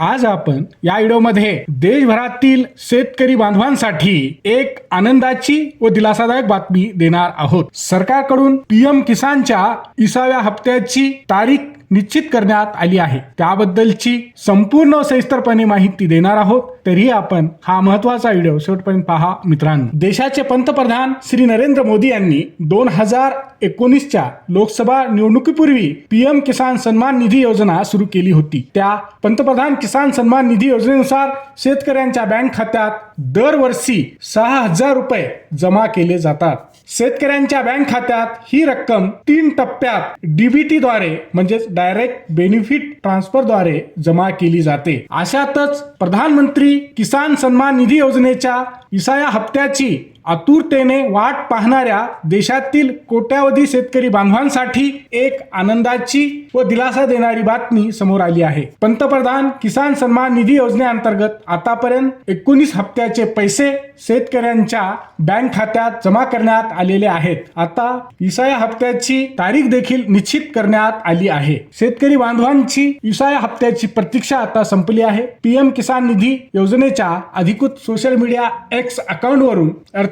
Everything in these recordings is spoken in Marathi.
आज आपण या व्हिडिओमध्ये देशभरातील शेतकरी बांधवांसाठी एक आनंदाची व दिलासादायक बातमी देणार आहोत. सरकारकडून पीएम किसानच्या इसाव्या हप्त्याची तारीख निश्चित करण्यात आली आहे. त्याबद्दलची संपूर्ण सविस्तरपणे माहिती देणार आहोत. तरीही आपण हा महत्त्वाचा व्हिडिओ शेवटपर्यंत पहा मित्रांनो. देशाचे पंतप्रधान श्री नरेंद्र मोदी यांनी दोन हजार एकोणीसच्या लोकसभा निवडणुकीपूर्वी पीएम किसान सन्मान निधी योजना सुरू केली होती. त्या पंतप्रधान किसान सन्मान निधी योजनेनुसार शेतकऱ्यांच्या बँक खात्यात दरवर्षी सहा हजार रुपये जमा केले जातात. शेतकऱ्यांच्या बँक खात्यात ही रक्कम तीन टप्प्यात डीबीटी द्वारे म्हणजेच डायरेक्ट बेनिफिट ट्रान्सफरद्वारे जमा केली जाते. अशातच प्रधानमंत्री किसान सन्मान निधी योजनेच्या विसाया हप्त्याची आतुरतेने वाट पाहणाऱ्या देशातील कोट्यावधी शेतकरी बांधवांसाठी एक आनंदाची व दिलासा देणारी बातमी समोर आली आहे. पंतप्रधान किसान सन्मान निधी योजनेअंतर्गत आतापर्यंत एकोणीस हप्त्याचे पैसे शेतकऱ्यांच्या बँक खात्यात जमा करण्यात आलेले आहेत. आता विसाया हप्त्याची तारीख देखील निश्चित करण्यात आली आहे. शेतकरी बांधवांची विसाया हप्त्याची प्रतीक्षा आता संपली आहे. पीएम किसान निधी योजनेच्या अधिकृत सोशल मीडिया एक्स अकाउंट वरून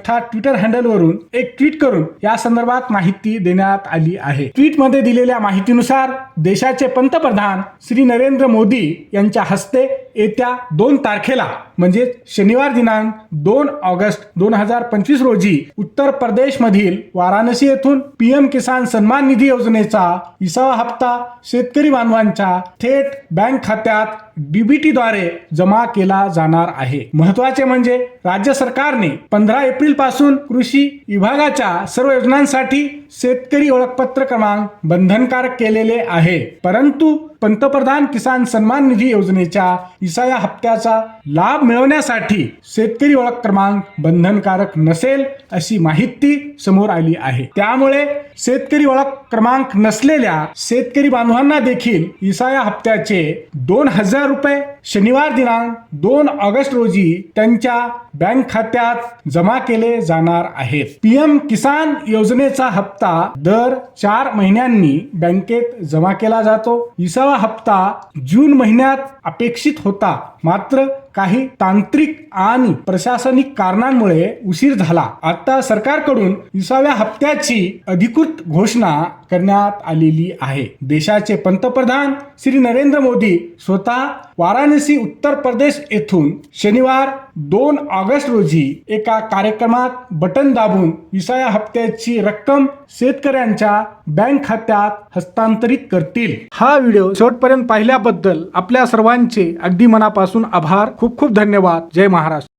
अर्थात ट्विटर हँडलवरून एक ट्विट करून या संदर्भात माहिती देण्यात आली आहे. ट्विटमध्ये दिलेल्या माहितीनुसार देशाचे पंतप्रधान श्री नरेंद्र मोदी यांच्या हस्ते येत्या दोन तारखेला म्हणजे शनिवार दिनांक दोन ऑगस्ट दोन हजार पंचवीस रोजी उत्तर प्रदेश मधील वाराणसी येथून पीएम किसान सन्मान निधी योजनेचा विसावा हप्ता शेतकरी बांधवांच्या थेट बँक खात्यात डीबीटी द्वारे जमा केला जाणार आहे. महत्त्वाचे म्हणजे राज्य सरकारने पंधरा एप्रिलपासून कृषी विभागाच्या सर्व योजनांसाठी शेतकरी ओळखपत्र क्रमांक बंधनकारक केलेले आहे. परंतु पंतप्रधान किसान सन्मान निधी योजनेच्या इसाया हप्त्याचा लाभ मिळवण्यासाठी शेतकरी ओळख क्रमांक बंधनकारक नसेल अशी माहिती समोर आली आहे. त्यामुळे शेतकरी ओळख क्रमांक नसलेल्या शेतकरी बांधवांना देखील इसाया हप्त्याचे दोन हजार रुपये शनिवार दिनांक दोन ऑगस्ट रोजी त्यांच्या बँक खात्यात जमा केले जाणार आहेत. पीएम किसान योजनेचा हप्ता दर चार महिन्यांनी बँकेत जमा केला जातो. इसावा हप्ता जून महिन्यात अपेक्षित होता. मात्र काही तांत्रिक आणि प्रशासनिक कारणांमुळे उशीर झाला. आता सरकारकडून विसाव्या हप्त्याची अधिकृत घोषणा करण्यात आलेली आहे. देशाचे पंतप्रधान श्री नरेंद्र मोदी स्वतः वाराणसी उत्तर प्रदेश येथून शनिवार दोन ऑगस्ट रोजी एका कार्यक्रमात बटन दाबून विसाया हप्त्याची रक्कम शेतकऱ्यांच्या बँक खात्यात हस्तांतरित करतील. हा व्हिडिओ शेवटपर्यंत पाहिल्याबद्दल आपल्या सर्वांचे अगदी मनापासून आभार. खूप खूप धन्यवाद. जय महाराष्ट्र.